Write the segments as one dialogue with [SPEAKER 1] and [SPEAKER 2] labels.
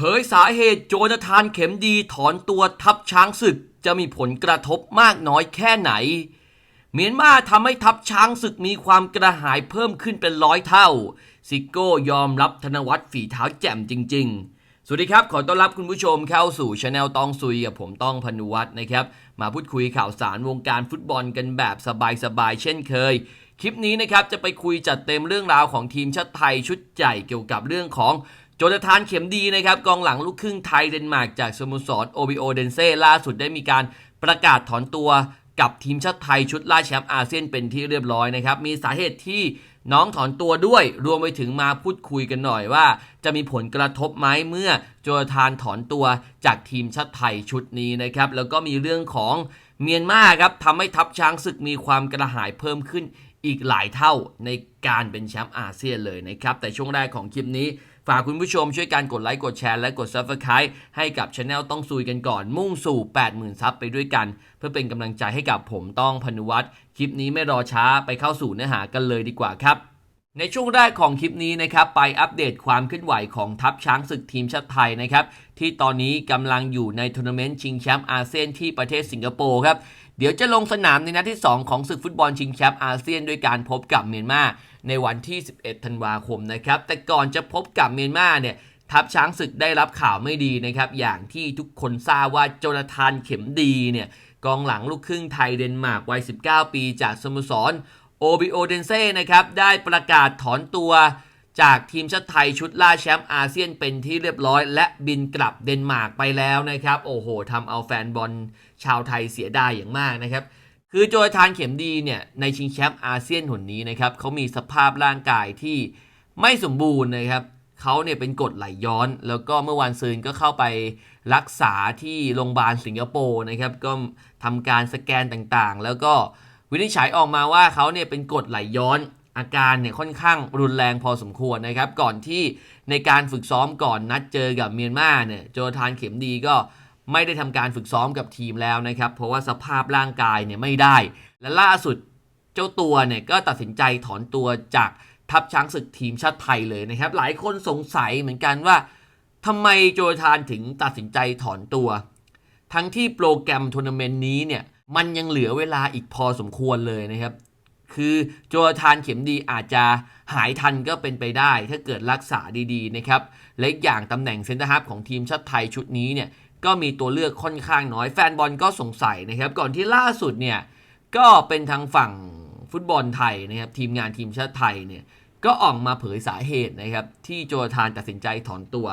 [SPEAKER 1] ผยสาเหตุโจนาธานเข็มดีถอนตัวทัพช้างศึกจะมีผลกระทบมากน้อยแค่ไหน เมียนมาทำให้ทัพช้างศึกมีความกระหายเพิ่มขึ้นเป็นร้อยเท่า ซิโก้ยอมรับธนวัฒน์ฝีเท้าแจ่มจริง ๆ สวัสดีครับ ขอต้อนรับคุณผู้ชมเข้าสู่ช anel ตองซุยกับผมต้องพนุวัฒน์นะครับ มาพูดคุยข่าวสารวงการฟุตบอลกันแบบสบายๆเช่นเคยคลิปนี้นะครับจะไปคุยจัดเต็มเรื่องราวของทีมชาติไทยชุดใหญ่เกี่ยวกับเรื่องของ จนาธานเข็มดีนะครับกองหลังลูกครึ่งไทยเดนมาร์กจากสโมสรโอบิโอเดนเซ่ล่าสุดได้มีการประกาศถอนตัวกับทีมชาติไทยชุดล่าแชมป์อาเซียนเป็นที่เรียบร้อยนะครับ มีสาเหตุที่น้องถอนตัวด้วย รวมไปถึงมาพูดคุยกันหน่อยว่า จะมีผลกระทบไหมเมื่อโจนาธานถอนตัวจากทีมชาติไทยชุดนี้นะครับ แล้วก็มีเรื่องของเมียนมาครับทำให้ทัพช้างศึกมีความกระหายเพิ่มขึ้นอีกหลายเท่าในการเป็นแชมป์อาเซียนเลยนะครับ แต่ช่วงแรกของคลิปนี้ ฝากคุณผู้ชมช่วยการกดไลค์กดแชร์และกด Subscribe ให้กับช anel ต้องซุยกันก่อน มุ่งสู่ 80,000 ซับไปด้วยกัน เพื่อเป็นกำลังใจให้กับผมต้องพนุวัฒน์คลิปนี้ไม่รอช้าไปเข้าสู่เนื้อหากันเลยดีกว่าครับในช่วงแรกของคลิปนี้นะครับไปอัปเดตความเคลื่อนไหวของทัพช้างศึกทีมชาติไทยนะครับที่ตอนนี้กำลังอยู่ในทัวร์นาเมนต์ชิงแชมป์อาเซียนที่ประเทศสิงคโปร์ครับ เดี๋ยวจะลงสนามในนัดที่ 2 ของศึกฟุตบอลชิงแชมป์อาเซียน ด้วยการพบกับเมียนมาในวันที่ 11 ธันวาคมนะครับ แต่ก่อนจะพบกับเมียนมาเนี่ยทัพช้างศึกได้รับข่าวไม่ดีนะครับ อย่างที่ทุกคนทราบว่าโจนาธานเข็มดีเนี่ยกองหลังลูกครึ่งไทยเดนมาร์กวัย 19 ปีจากสโมสรโอบิโอเดนเซ่นะครับได้ประกาศถอนตัว จากทีมชาติไทยชุดล่าแชมป์อาเซียนเป็นที่เรียบร้อย และบินกลับเดนมาร์กไปแล้วนะครับ โอ้โหทำเอาแฟนบอลชาวไทยเสียดายอย่างมากนะครับ คือโจยทานเข็มดีเนี่ยในชิงแชมป์อาเซียนหนนี้นะครับเขามีสภาพร่างกายที่ไม่สมบูรณ์นะครับเขาเนี่ยเป็นกรดไหลย้อน แล้วก็เมื่อวันซืนก็เข้าไปรักษาที่โรงพยาบาลสิงคโปร์นะครับก็ทำการสแกนต่างๆ แล้วก็วินิจฉัยออกมาว่าเขาเนี่ยเป็นกรดไหลย้อน อาการเนี่ยค่อนข้างรุนแรงพอสมควรนะครับ ก่อนที่ในการฝึกซ้อมก่อนนัดเจอกับเมียนมาเนี่ยโจทานเข็มดีก็ไม่ได้ทำการฝึกซ้อมกับทีมแล้วนะครับ เพราะว่าสภาพร่างกายเนี่ยไม่ได้ และล่าสุดเจ้าตัวเนี่ยก็ตัดสินใจถอนตัวจากทัพช้างศึกทีมชาติไทยเลยนะครับ หลายคนสงสัยเหมือนกันว่าทำไมโจทานถึงตัดสินใจถอนตัว ทั้งที่โปรแกรมทัวร์นาเมนต์นี้เนี่ยมันยังเหลือเวลาอีกพอสมควรเลยนะครับ คือโจทานเข็มดีอาจจะหายทันก็เป็นไปได้ ถ้าเกิดรักษาดีๆนะครับและอีกอย่างตำแหน่งเซนเตอร์ฮับของทีมชาติไทยชุดนี้เนี่ยก็มีตัวเลือกค่อนข้างน้อยแฟนบอลก็สงสัยนะครับก่อนที่ล่าสุดเนี่ยก็เป็นทางฝั่งฟุตบอลไทยนะครับทีมงานทีมชาติไทยเนี่ยก็ออกมาเผยสาเหตุนะครับที่โจนาธานตัดสินใจถอนตัว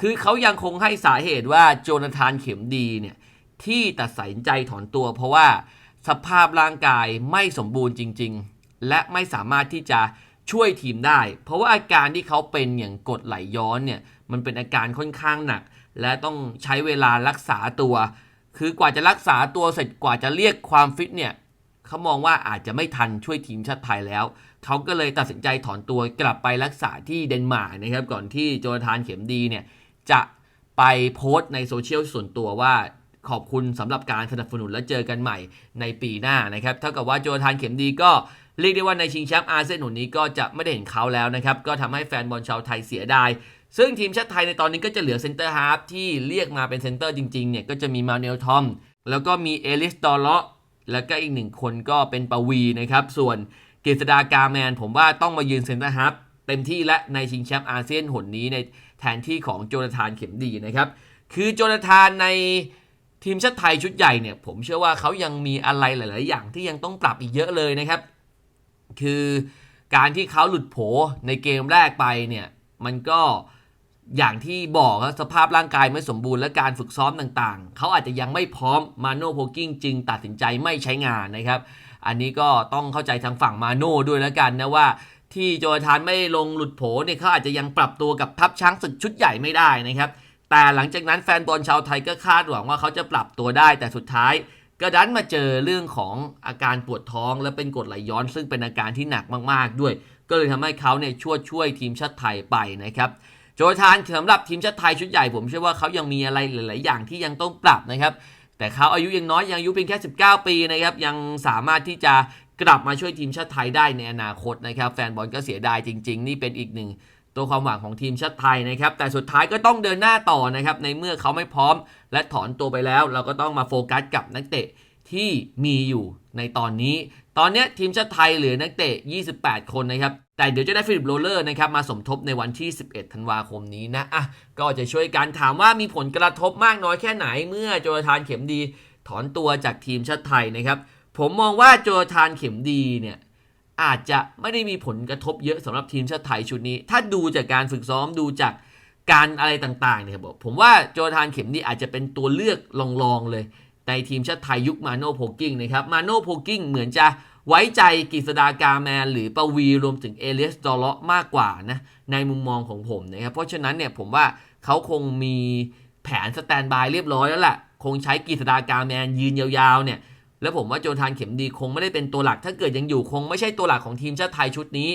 [SPEAKER 1] คือเขายังคงให้สาเหตุว่าโจนาธานเข็มดีเนี่ยที่ตัดสินใจถอนตัวเพราะว่า สภาพร่างกายไม่สมบูรณ์จริง ๆ และไม่สามารถที่จะช่วยทีมได้ เพราะว่าอาการที่เขาเป็นอย่างกดไหลย้อนเนี่ยมันเป็นอาการค่อนข้างหนัก และต้องใช้เวลารักษาตัว คือกว่าจะรักษาตัวเสร็จกว่าจะเรียกความฟิตเนี่ยเขามองว่าอาจจะไม่ทันช่วยทีมชาติไทยแล้วเขาก็เลยตัดสินใจถอนตัวกลับไปรักษาที่เดนมาร์กนะครับก่อนที่โจนาธานเข็มดีเนี่ยจะไปโพสต์ในโซเชียลส่วนตัวว่า ขอบคุณสำหรับการสนับสนุนและเจอกันใหม่ในปีหน้านะครับเท่ากับว่าโจนาธานเข็มดีก็เรียกได้ว่าในชิงแชมป์อาเซียนหนุนนี้ก็จะไม่ได้เห็นเขาแล้วนะครับก็ทำให้แฟนบอลชาวไทยเสียดายซึ่งทีมชาติไทยในตอนนี้ก็จะเหลือเซนเตอร์ฮาร์ฟที่เรียกมาเป็นเซนเตอร์จริงๆเนี่ยก็จะมีมาเนลทอมแล้วก็มีเอลิสดอลเลาะแล้วก็อีกหนึ่งคนก็เป็นปวีนะครับส่วนเกษดากาแมน ผมว่าต้องมายืนเซนเตอร์ฮาร์ฟเต็มที่และในชิงแชมป์อาเซียนหนนี้ในแทนที่ของโจนาธานเข็มดีนะครับคือโจนาธานใน ทีมชาติไทยชุดใหญ่เนี่ยผมเชื่อว่าเขายังมีอะไรหลาย ๆ อย่างที่ยังต้องปรับอีกเยอะเลยนะครับ คือการที่เขาหลุดโผในเกมแรกไปเนี่ยมันก็อย่างที่บอกครับสภาพร่างกายไม่สมบูรณ์และการฝึกซ้อมต่างๆ เขาอาจจะยังไม่พร้อมมาโน่โพกิ้งจึงตัดสินใจไม่ใช้งานนะครับ อันนี้ก็ต้องเข้าใจทางฝั่งมาโน่ด้วยแล้วกันนะว่า ที่โจทานไม่ลงหลุดโผเนี่ยเขาอาจจะยังปรับตัวกับทัพช้างศึกชุดใหญ่ไม่ได้นะครับ แต่หลังจากนั้นแฟนบอลชาวไทยก็คาดหวังว่าเขาจะปรับตัวได้แต่สุดท้ายก็ดันมาเจอเรื่องของอาการปวดท้องและเป็นกรดไหลย้อน ซึ่งเป็นอาการที่หนักมากๆด้วย ก็เลยทำให้เขาเนี่ยช่วยช่วยทีมชาติไทยไปนะครับโจทานสำหรับทีมชาติไทยชุดใหญ่ผมเชื่อว่าเขายังมีอะไรหลาย ๆ อย่างที่ยังต้องปรับนะครับ แต่เขาอายุยังน้อยยังอายุเพียงแค่ 19 ปีนะครับยังสามารถที่จะกลับมาช่วยทีมชาติไทยได้ในอนาคตนะครับ แฟนบอลก็เสียดายจริง ๆ นี่เป็นอีกหนึ่ง ตัวความหวังของทีมชาติไทยนะครับ แต่สุดท้ายก็ต้องเดินหน้าต่อนะครับ ในเมื่อเขาไม่พร้อม และถอนตัวไปแล้ว เราก็ต้องมาโฟกัสกับนักเตะที่มีอยู่ในตอนนี้ ตอนนี้ทีมชาติไทยเหลือนักเตะ 28 คนนะครับ แต่เดี๋ยวจะได้ฟิลิปโรเลอร์นะครับมาสมทบในวันที่ 11 ธันวาคมนี้นะ อะ ก็จะช่วยกันถามว่ามีผลกระทบมากน้อยแค่ไหนเมื่อโจทานเข็มดี ถอนตัวจากทีมชาติไทยนะครับ ผมมองว่าโจทานเข็มดีเนี่ย อาจจะไม่ได้มีผลกระทบเยอะสำหรับทีมชาติไทยชุดนี้ ถ้าดูจากการฝึกซ้อมดูจากการอะไรต่างๆเนี่ยบอกผมว่าโจทานเข็มดีอาจจะเป็นตัวเลือกลองๆเลย ในทีมชาติไทยยุคมาโนโพกิ้งนะครับมาโนโพกิ้งเหมือนจะไว้ใจกฤษดากาแมน หรือปวีรวมถึงเอเลสดอลเลาะมากกว่านะในมุมมองของผมนะครับเพราะฉะนั้นเนี่ยผมว่าเขาคงมีแผนสแตนบายเรียบร้อยแล้วแหละคงใช้กฤษดากาแมนยืนยาวๆเนี่ย แล้วผมว่าโจทานเข็มดีคงไม่ได้เป็นตัวหลัก ถ้าเกิดยังอยู่คงไม่ใช่ตัวหลักของทีมชาติไทยชุดนี้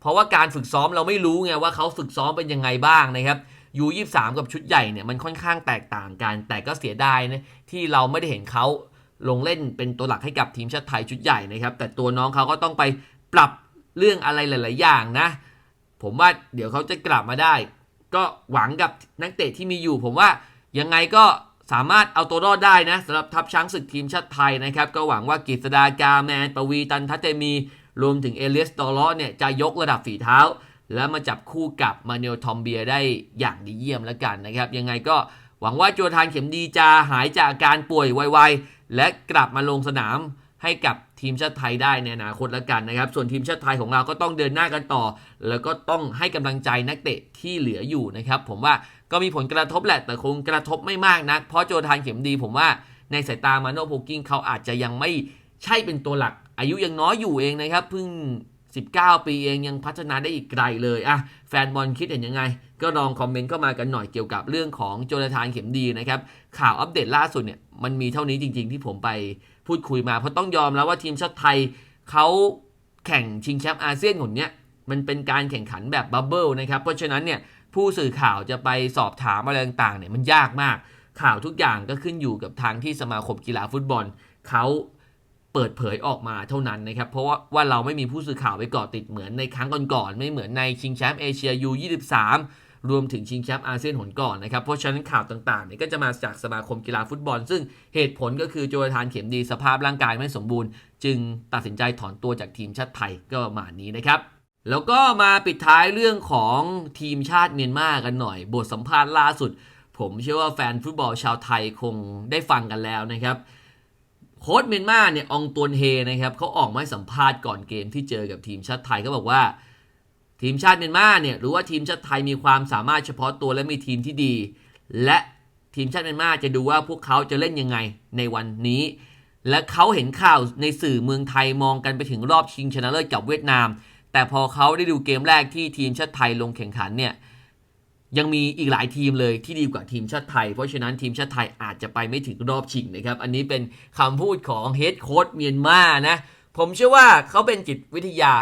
[SPEAKER 1] เพราะว่าการฝึกซ้อมเราไม่รู้ไงว่าเขาฝึกซ้อมเป็นยังไงบ้างนะครับยูยี่สามกับชุดใหญ่เนี่ยมันค่อนข้างแตกต่างกัน แต่ก็เสียดายนะที่เราไม่ได้เห็นเขาลงเล่นเป็นตัวหลักให้กับทีมชาติไทยชุดใหญ่นะครับ แต่ตัวน้องเขาก็ต้องไปปรับเรื่องอะไรหลาย ๆ อย่างนะ ผมว่าเดี๋ยวเขาจะกลับมาได้ ก็หวังกับนักเตะที่มีอยู่ ผมว่ายังไงก็ สามารถเอาตัวรอดได้นะสำหรับทัพช้างศึกทีมชาติไทยนะครับ ก็หวังว่ากฤษดากาแมน ปวีตันทัตเตมี รวมถึงเอเลียสตอลเลาะเนี่ยจะยกระดับฝีเท้า และมาจับคู่กับมาเนลทอมเบียได้อย่างดีเยี่ยมแล้วกันนะครับ ยังไงก็หวังว่าโจทานเข็มดีจะหายจากอาการป่วยไวๆ และกลับมาลงสนามให้กับ ทีมชาติไทยได้ในอนาคตแล้วกันนะครับ ส่วนทีมชาติไทยของเราก็ต้องเดินหน้ากันต่อ แล้วก็ต้องให้กำลังใจนักเตะที่เหลืออยู่นะครับ ผมว่าก็มีผลกระทบแหละ แต่คงกระทบไม่มากนัก เพราะโจทานเข็มดี ผมว่าในสายตามาโนโพกิ้งเขาอาจจะยังไม่ใช่เป็นตัวหลัก อายุยังน้อยอยู่เองนะครับเพิ่ง 19 ปีเองยังพัฒนาได้อีกไกลเลยอะแฟนบอลคิดเห็นยังไง ก็ลองคอมเมนต์เข้ามากันหน่อยเกี่ยวกับเรื่องของโจนาธานเข็มดีนะครับ ข่าวอัปเดตล่าสุดเนี่ยมันมีเท่านี้จริง ๆ ที่ผมไปพูดคุยมา เพราะต้องยอมแล้วว่าทีมชาติไทยเขาแข่งชิงแชมป์อาเซียนหนเนี้ยมันเป็นการแข่งขันแบบบับเบิลนะครับ เพราะฉะนั้นเนี่ยผู้สื่อข่าวจะไปสอบถามอะไรต่างๆเนี่ยมันยากมาก ข่าวทุกอย่างก็ขึ้นอยู่กับทางที่สมาคมกีฬาฟุตบอลเขา เปิดเผยออกมาเท่านั้นนะครับ เพราะว่าว่าเราไม่มีผู้สื่อข่าวไปเกาะติดเหมือนในครั้งก่อนๆไม่เหมือนในชิงแชมป์เอเชียยู23 รวมถึงชิงแชมป์อาเซียนหนก่อนนะครับ เพราะฉะนั้นข่าวต่างๆเนี่ยก็จะมาจากสมาคมกีฬาฟุตบอล ซึ่งเหตุผลก็คือโจทานเข็มดีสภาพร่างกายไม่สมบูรณ์ จึงตัดสินใจถอนตัวจากทีมชาติไทยก็ประมาณนี้นะครับแล้วก็มาปิดท้ายเรื่องของทีมชาติเมียนมากันหน่อย บทสัมภาษณ์ล่าสุด ผมเชื่อว่าแฟนฟุตบอลชาวไทยคงได้ฟังกันแล้วนะครับ โค้ชเมียนมาเนี่ยองตวนเฮนะครับเขาออกมาสัมภาษณ์ก่อนเกมที่เจอกับทีมชาติไทยเขาบอกว่า ทีมชาติเมียนมาเนี่ยรู้ว่าทีมชาติไทยมีความสามารถเฉพาะตัวและมีทีมที่ดี และทีมชาติเมียนมาจะดูว่าพวกเขาจะเล่นยังไงในวันนี้ และเขาเห็นข่าวในสื่อเมืองไทยมองกันไปถึงรอบชิงชนะเลิศกับเวียดนาม แต่พอเขาได้ดูเกมแรกที่ทีมชาติไทยลงแข่งขันเนี่ย ยังมีอีกหลายทีมเลยที่ดีกว่าทีมชาติไทย เพราะฉะนั้นทีมชาติไทยอาจจะไปไม่ถึงรอบชิงนะครับ อันนี้เป็นคำพูดของเฮดโค้ชเมียนมานะ ผมเชื่อว่าเขาเป็นจิตวิทยา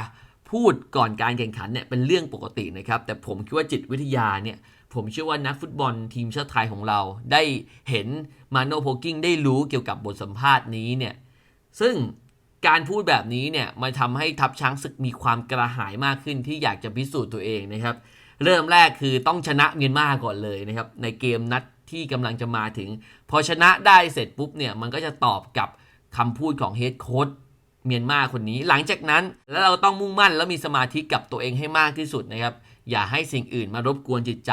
[SPEAKER 1] พูดก่อนการแข่งขันเนี่ยเป็นเรื่องปกตินะครับ แต่ผมคิดว่าจิตวิทยาเนี่ยผมเชื่อว่านักฟุตบอลทีมชาติไทยของเราได้เห็นมาโนโพกิ้งได้รู้เกี่ยวกับบทสัมภาษณ์นี้เนี่ยซึ่งการพูดแบบนี้เนี่ยมันทำให้ทัพช้างศึกมีความกระหายมากขึ้นที่อยากจะพิสูจน์ตัวเองนะครับ เริ่มแรกคือต้องชนะเมียนมาก่อนเลยนะครับในเกมนัดที่กำลังจะมาถึง พอชนะได้เสร็จปุ๊บเนี่ยมันก็จะตอบกับคำพูดของเฮดโค้ชเมียนมาคนนี้ หลังจากนั้นแล้วเราต้องมุ่งมั่นแล้วมีสมาธิกับตัวเองให้มากที่สุดนะครับอย่าให้สิ่งอื่นมารบกวนจิตใจ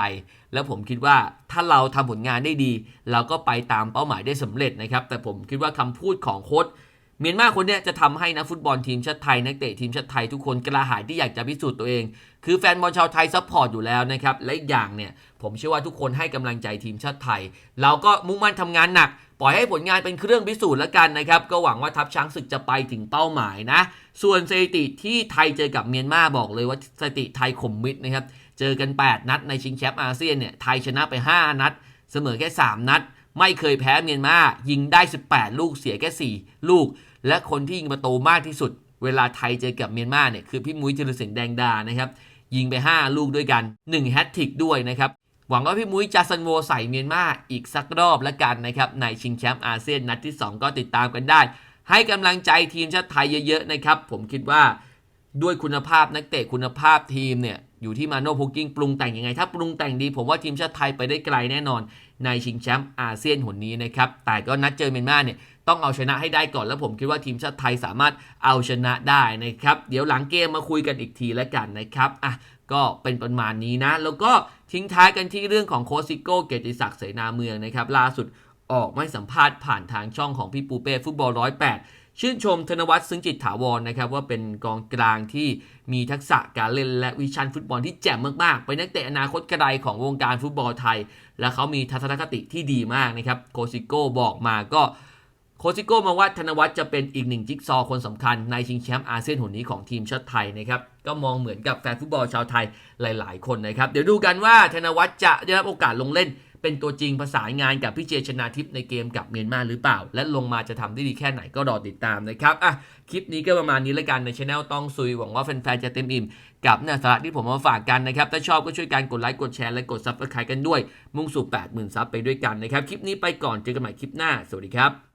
[SPEAKER 1] แล้วผมคิดว่าถ้าเราทำผลงานได้ดี เราก็ไปตามเป้าหมายได้สำเร็จนะครับ แต่ผมคิดว่าคำพูดของโค้ชเมียนมาคนนี้จะทำให้นักฟุตบอลทีมชาติไทยนักเตะทีมชาติไทยทุกคนกระหายที่อยากจะพิสูจน์ตัวเอง คือแฟนบอลชาวไทยซัพพอร์ตอยู่แล้วนะครับ และอีกอย่างเนี่ย ผมเชื่อว่าทุกคนให้กำลังใจทีมชาติไทย เราก็มุ่งมั่นทำงานหนัก ปล่อยให้ผลงานเป็นเครื่องพิสูจน์แล้วกันนะครับ ก็หวังว่าทัพช้างศึกจะไปถึงเป้าหมายนะ ส่วนสถิติที่ไทยเจอกับเมียนมาบอกเลยว่าสถิติไทยข่มมิดนะครับ เจอกัน 8 นัดในชิงแชมป์อาเซียนเนี่ย ไทยชนะไป 5 นัด เสมอแค่ 3 นัด ไม่เคยแพ้เมียนมา ยิงได้ 18 ลูก เสียแค่ 4 ลูก และคนที่ยิงประตูมากที่สุด เวลาไทยเจอกับเมียนมาเนี่ย คือพี่มุ้ยธีรศิลป์แดงดา นะครับ ยิงไป 5 ลูกด้วยกัน1แฮตทริกด้วยนะครับหวังว่าพี่มุ้ยจะสันโวใส่เมียนมาอีกสักรอบละกันนะครับในชิงแชมป์อาเซียนนัดที่ 2 ก็ติดตามกันได้ ให้กำลังใจทีมชาติไทยเยอะๆนะครับผมคิดว่าด้วยคุณภาพนักเตะคุณภาพทีมเนี่ยอยู่ที่มาโน่พุกกิ้งปรุงแต่งยังไง ถ้าปรุงแต่งดีผมว่าทีมชาติไทยไปได้ไกลแน่นอน ในชิงแชมป์อาเซียนหนนี้นะครับ แต่ก็นัดเจอเมียนมาเนี่ยต้องเอาชนะให้ได้ก่อนแล้วผมคิดว่าทีมชาติไทยสามารถเอาชนะได้นะครับ เดี๋ยวหลังเกมมาคุยกันอีกทีแล้วกันนะครับอะก็เป็นประมาณนี้นะ แล้วก็ทิ้งท้ายกันที่เรื่องของโคชซิโก้เกียรติศักดิ์เสนาเมืองนะครับล่าสุดออกไม่สัมภาษณ์ผ่านทางช่องของพี่ปูเป้ฟุตบอลร้อยแปด ชื่นชมธนวัฒน์ซึ้งจิตถาวรนะครับว่าเป็นกองกลางที่มีทักษะการเล่นและวิชั่นฟุตบอลที่แจ่มมากๆ เป็นนักเตะอนาคตไกลของวงการฟุตบอลไทย และเขามีทัศนคติที่ดีมากนะครับโคซิโก้บอกมาก็โคซิโก้มองว่าธนวัฒน์จะเป็นอีกหนึ่งจิ๊กซอว์คนสำคัญในชิงแชมป์อาเซียนหนนี้ของทีมชาติไทยนะครับก็มองเหมือนกับแฟนฟุตบอลชาวไทยหลาย ๆ คนนะครับเดี๋ยวดูกันว่าธนวัฒน์จะได้รับโอกาสลงเล่น เป็นตัวจริงประสานงานกับพี่เจชนาทิพย์ในเกมกับเมียนมาหรือเปล่า และลงมาจะทำได้ดีแค่ไหนก็รอติดตามนะครับอะคลิปนี้ก็ประมาณนี้แล้วกันในช anel ต้องซุยหวังว่าแฟนๆจะเต็มอิ่มกับเนื้อสาระที่ผมมาฝากกันนะครับ ถ้าชอบก็ช่วยกันกดไลค์กดแชร์และกดซับสไครต์กันด้วย มุ่งสู่ 80,000ซับไปด้วยกันนะครับ คลิปนี้ไปก่อนเจอกันใหม่คลิปหน้า สวัสดีครับ